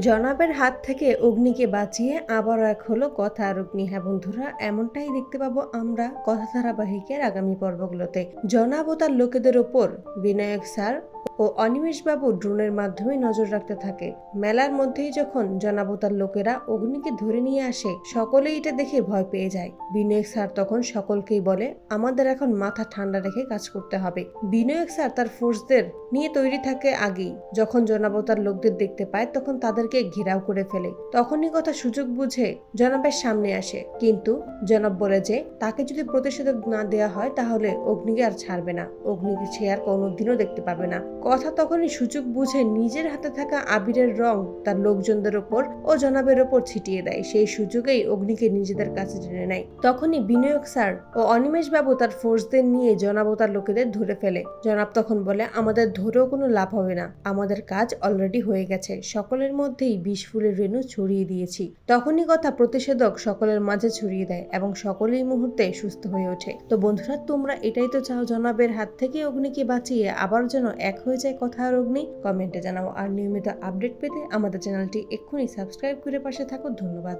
জনাবের হাত থেকে অগ্নিকে বাঁচিয়ে আবারও এক হলো কথা। আর অগ্নি হ্যাঁ বন্ধুরা, এমনটাই দেখতে পাবো আমরা কথা ধারাবাহিকের আগামী পর্বগুলোতে। জনাব ও তার লোকেদের ওপর বিনায়ক স্যার ও অনিমেষ বাবু ড্রোনের মাধ্যমে নজর রাখতে থাকে। মেলার মধ্যেই যখন জনাবতার লোকেরা অগ্নিকে ধরে নিয়ে আসে, সকলেই এটা দেখে ভয় পেয়ে যায়। বিনায়ক স্যার তখন সকলকেই বলে, আমাদের এখন মাথা ঠান্ডা রেখে কাজ করতে হবে। বিনায়ক স্যার তার ফোর্সদের নিয়ে তৈরি থাকে আগেই। যখন জনাবতার লোকদের দেখতে পায়, তখন তাদেরকে ঘেরাও করে ফেলে। তখনই কথা সুযোগ বুঝে জনাবের সামনে আসে। কিন্তু জনাব বলে যে, তাকে যদি প্রতিষেধক না দেওয়া হয়, তাহলে অগ্নিকে আর ছাড়বে না। অগ্নিকে সে আর কোনোদিনও দেখতে পাবে না। কথা তখনই সুযোগ বুঝে নিজের হাতে থাকা আবিরের রং তার লোকজনদের ওপর ও জনাবের ওপর ছিটিয়ে দেয়। সেই সুযোগেই অগ্নিকে নিজেদের কাছে টেনে নেয়। তখনই বিনয়ক স্যার ও অনিমেষ বাবু তার ফোর্সদের নিয়ে জনাব তার লোকেদের ধরে ফেলে। জনাব তখন বলে, আমাদের ধরেও কোনো লাভ হবে না। আমাদের কাজ অলরেডি হয়ে গেছে। সকলের মধ্যেই বিষ ফুলের রেণু ছড়িয়ে দিয়েছি। তখনই কথা প্রতিষেধক সকলের মাঝে ছড়িয়ে দেয় এবং সকলেই মুহূর্তে সুস্থ হয়ে ওঠে। তো বন্ধুরা, তোমরা এটাই তো চাও জনাবের হাত থেকে অগ্নিকে বাঁচিয়ে আবার যেন এক হয়ে যায় কথা আর অগ্নি। কমেন্টে জানাও আর নিয়মিত আপডেট পেতে আমাদের চ্যানেলটি এক্ষুনি সাবস্ক্রাইব করে পাশে থাকো ধন্যবাদ।